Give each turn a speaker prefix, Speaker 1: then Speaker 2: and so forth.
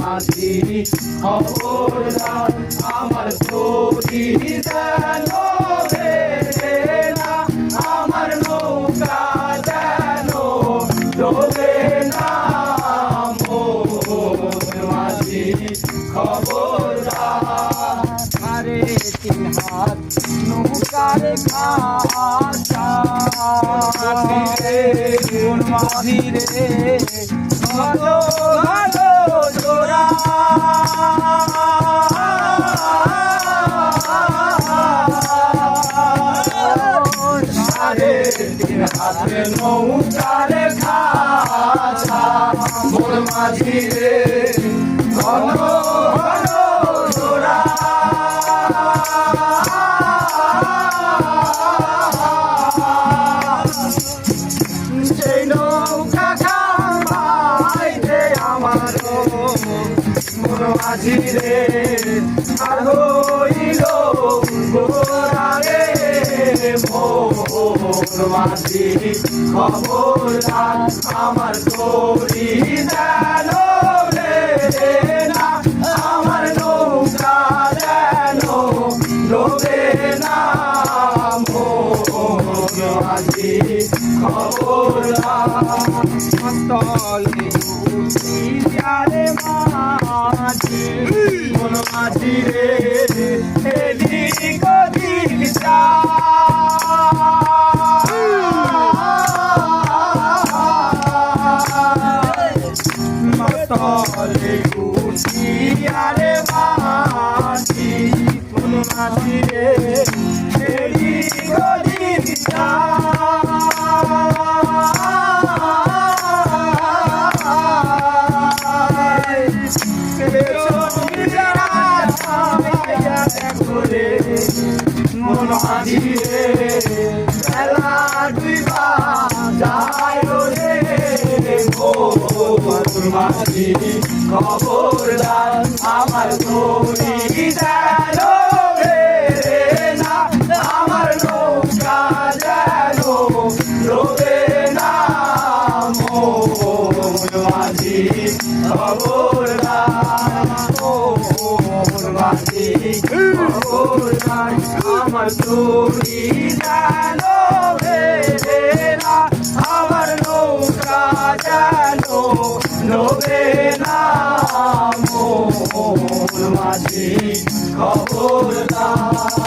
Speaker 1: মাঝি খবরদার আমার তরি না আমার নৌকা যেন ডোবে না। মাঝি
Speaker 2: আরে হাত নৌকার খাঁচা। রে ভালো ভালো জোড়া।
Speaker 1: নৌকার খাছা মোর মাঝি মাঝি রে আর হইল গোরা রে মোর মাঝি, খবরদার আমার তরি যেন রে না, আমার নৌকা ডোবে না। মোর মাঝি, খবরদার
Speaker 2: তলে উঠি যারে মাঝি
Speaker 1: মন মাঝি রে এদিক ওদিক আরে মাঝি মন মাঝি রে এদিক ওদিক মন হাজিরে বেলা দুইবা যায় রে। মাঝি খবরদার আমার তরি আমার যেন ডোবে না। মাঝি খবরদার খবরদার আমার তরি যেন রে না আমার নৌকা যেন ডোবে না মোর মাঝি খবরদার।